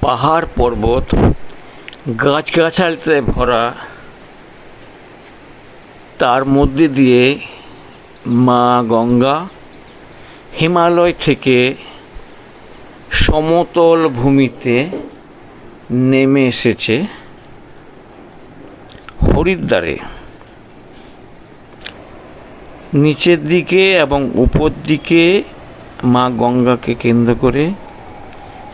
পাহাড় পর্বত, গাছগাছালিতে ভরা, তার মধ্যে দিয়ে মা গঙ্গা হিমালয় থেকে সমতল ভূমিতে নেমে এসেছে হরিদ্বারে। নিচের দিকে এবং উপর দিকে মা গঙ্গাকে কেন্দ্র করে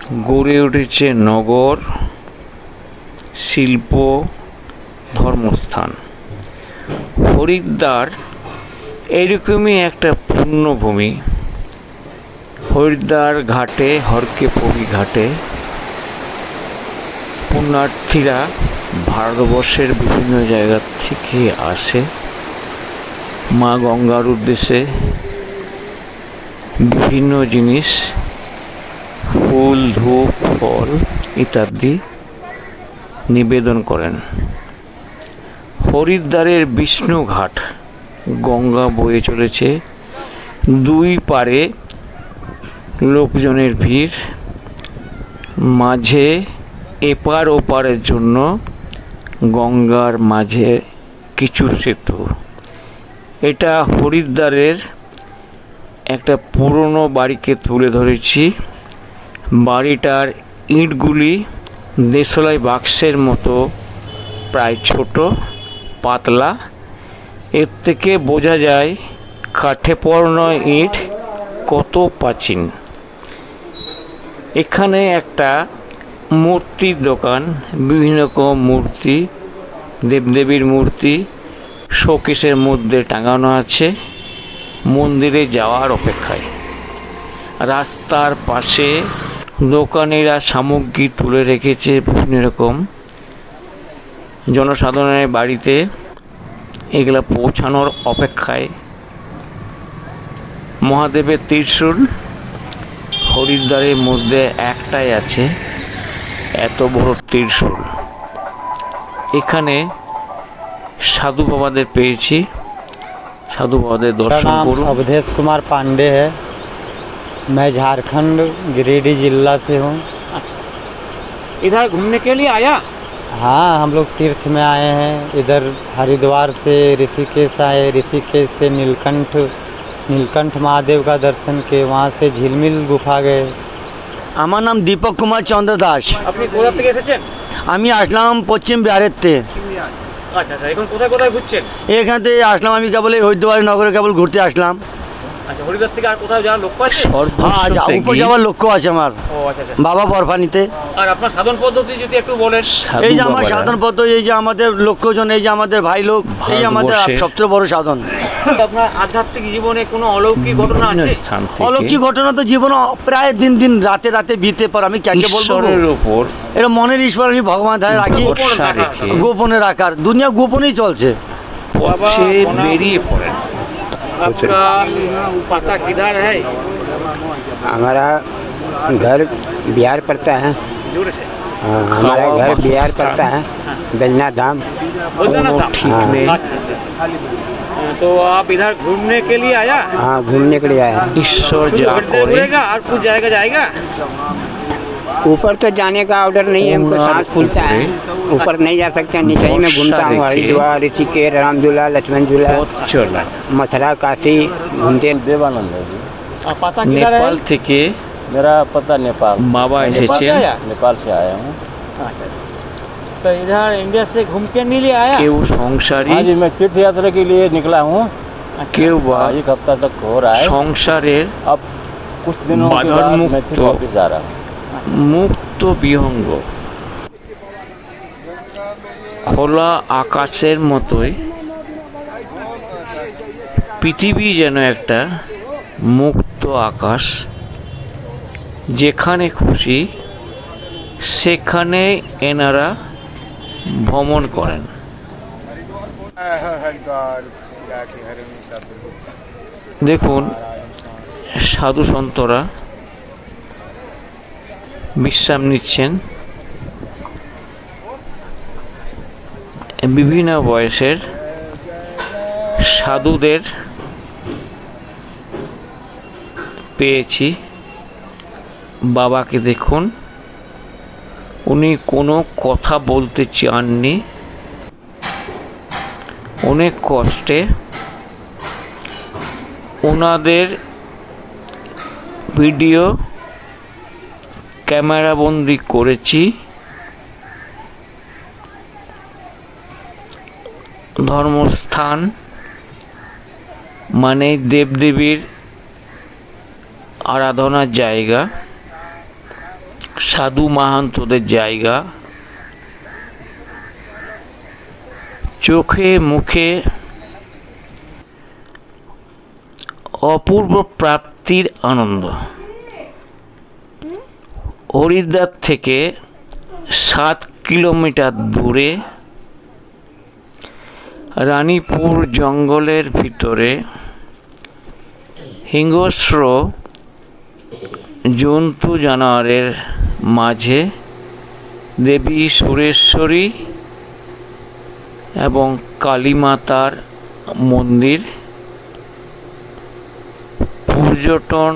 গড়ে উঠেছে নগর, শিল্প, ধর্মস্থান। হরিদ্বার এরকমই একটা পুণ্যভূমি হরিদ্বার ঘাটে হরকে পবি ঘাটে পুণ্যার্থীরা ভারতবর্ষের বিভিন্ন জায়গা থেকে আসে। মা গঙ্গার উদ্দেশ্যে বিভিন্ন জিনিস ফুল, ধূপ, ফল ইত্যাদি নিবেদন করেন। হরিদ্বারের বিষ্ণুঘাট, গঙ্গা বয়ে চলেছে। দুই পারে লোকজনের ভিড়। মাঝে এপার ওপারের জন্য গঙ্গার মাঝে কিছু সেতু। এটা হরিদ্বারের একটা পুরনো বাড়িকে তুলে ধরেছি। বাড়িটার ইঁটগুলি দেশলাই বাক্সের মতো, প্রায় ছোট, পাতলা। এর থেকে বোঝা যায়, কাঠে পড়ানো ইট কত প্রাচীন। এখানে একটা মূর্তির দোকান, বিভিন্ন রকম মূর্তি, দেবদেবীর মূর্তি, শোকেসের মধ্যে টাঙানো আছে, মন্দিরে যাওয়ার অপেক্ষায়। রাস্তার পাশে দোকানিরা সামগ্রী তুলে রেখেছে বিভিন্ন রকম। জনসাধারণের বাড়িতে এগুলো পৌঁছানোর অপেক্ষায়। মহাদেবের ত্রিশুল হরিদ্বারের মধ্যে একটাই আছে এত বড় ত্রিশুল। এখানে সাধু বাবাদের পেয়েছি। সাধু বাবাদের দর্শন করুন। অবধেশ কুমার পাণ্ডে হ্যাঁ मैं झारखंड गिरिडीह जिला से हूँ इधर घूमने के लिए आया हाँ हम लोग तीर्थ में आए हैं इधर हरिद्वार से ऋषिकेश आए ऋषिकेश से नीलकंठ नीलकंठ महादेव का दर्शन किए वहाँ से झिलमिल गुफा गए আমার নাম দীপক কুমার চন্দ্র দাস আপনি কোথা থেকে এসেছেন আমি আসলাম পশ্চিম বিহারের থেকে আচ্ছা আচ্ছা এখন কোথায় কোথায় ঘুরছেন এখান থেকে আসলাম আমি কেবল এই হরিদ্বার নগরে কেবল ঘুরতে আসলাম আচ্ছা হরিদ্বার থেকে আর কোথাও যাওয়ার লক্ষ্য আছে? হ্যাঁ উপর যাওয়ার লক্ষ্য আছে আমার। ও আচ্ছা আচ্ছা। বাবা বরফানিতে। আর আপনার সাধন পদ্ধতি যদি একটু বলেন? এই যে আমার সাধন পদ্ধ এই যে আমাদের লক্ষ্যজন এই যে আমাদের ভাই লোক এই আমাদের সবচেয়ে বড় সাধন। আপনার আধ্যাত্মিক জীবনে কোনো অলৌকিক ঘটনা আছে? অলৌকিক ঘটনা তো জীবন প্রায় দিন দিন রাতে রাতে বিতে পর আমি ক্যাকে বলব? ঈশ্বরের উপর। এটা মনের ঈশ্বর আমি ভগবান ধারে রাখি। গোপনে রাখার। দুনিয়া গোপনেই চলছে। বেরিয়ে পড়েন पता किधर है? हमारा घर बिहार पड़ता है। से? हाँ, हमारा घर बिहार पड़ता है बेलना धाम। हाँ। अच्छा, अच्छा, अच्छा। तो आप इधर घूमने के लिए आया? हाँ घूमने के लिए आया। ईश्वर जाएगा और कुछ जाएगा जाएगा? ऊपर तो जाने का ऑर्डर नहीं है हमको सांस फूलता है। ऊपर नहीं जा सकते नीचे ही मैं घूमता हूँ हरिद्वार ऋषिकेश रामझूला लक्ष्मण झूला अच्छा मथुरा काशी घूमते देवानंद नेपाल थे मेरा पता नेपाल। मावा नेपाल से आया? हूँ। अच्छा, अच्छा। तो इधर इंडिया से घूम के नहीं ले आया? के संसारी हाँ जी मैं तीर्थ यात्रा के लिए निकला हूँ। केव हाँ, एक हफ़्ता तक हो रहा है। संसार अब कुछ दिनों बाद मैं फिर तो- वापस जा रहा हूँ। মুক্ত বিহঙ্গ খোলা আকাশের মতোই। পৃথিবী যেন একটা মুক্ত আকাশ। যেখানে খুশি, সেখানে এনারা ভ্রমণ করেন। দেখুন, সাধু সন্তরা বিশ্রাম নিচ্ছেন। বিভিন্ন বয়সের সাধুদের পেয়েছি। বাবাকে দেখুন। উনি কোনো কথা বলতে চাননি। অনেক কষ্টে ওনাদের ভিডিও ক্যামেরাবন্দি করেছি। ধর্মস্থান মানে দেবদেবীর আরাধনার জায়গা, সাধু মাহান্তদের জায়গা। চোখে মুখে অপূর্ব প্রাপ্তির আনন্দ। হরিদ্বার থেকে সাত কিলোমিটার দূরে রানীপুর জঙ্গলের ভিতরে হিংস্র জন্তু জানোয়ারের মাঝে দেবী সুরেশ্বরী এবং কালীমাতার মন্দির। পর্যটন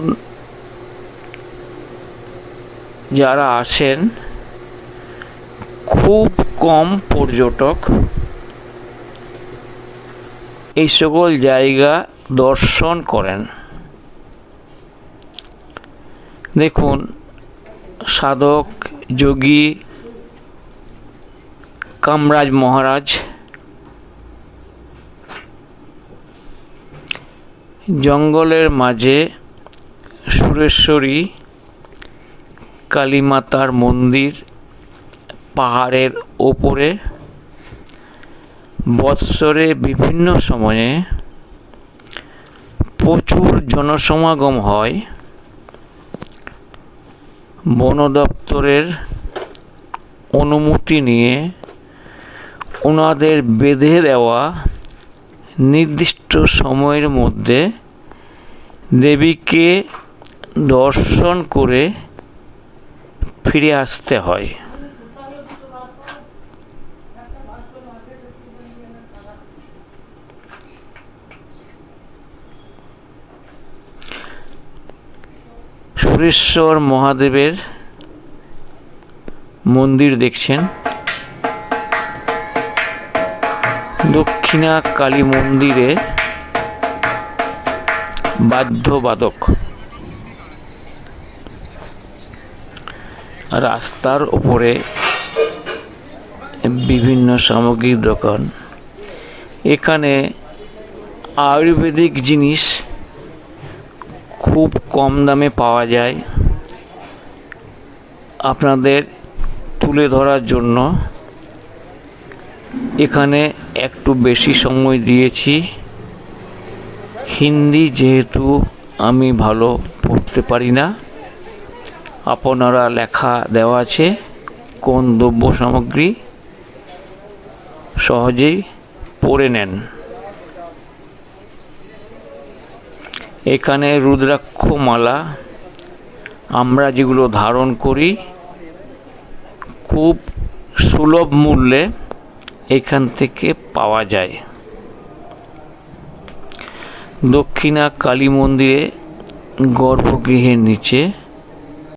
যারা আসেন, খুব কম পর্যটক। এই সকল জায়গা দর্শন করেন। দেখুন, সাধক যোগী কামরাজ মহারাজ। জঙ্গলের মাঝে সুরেশ্বরী কালীমাতার মন্দির পাহাড়ের ওপরে বৎসরে বিভিন্ন সময়ে প্রচুর জনসমাগম হয়। বন দপ্তরের অনুমতি নিয়ে ওনাদের বেঁধে দেওয়া নির্দিষ্ট সময়ের মধ্যে দেবীকে দর্শন করে ফিরে আসতে হয়। সুরেশ্বর মহাদেবের মন্দির দেখছেন। দক্ষিণা কালী মন্দিরে বাদ্যবাদক রাস্তার উপরে বিভিন্ন সামগ্রীর দোকান। এখানে আয়ুর্বেদিক জিনিস খুব কম দামে পাওয়া যায়। আপনাদের তুলে ধরার জন্য এখানে একটু বেশি সময় দিয়েছি। হিন্দি যেহেতু আমি ভালো পড়তে পারি না। আপনারা লেখা দেওয়া আছে কোন দ্রব্য সামগ্রী সহজেই পড়ে নেন। এখানে রুদ্রাক্ষ মালা আমরা যেগুলো ধারণ করি, খুব সুলভ মূল্যে এখান থেকে পাওয়া যায়। দক্ষিণা কালী মন্দিরে গর্ভগৃহের নিচে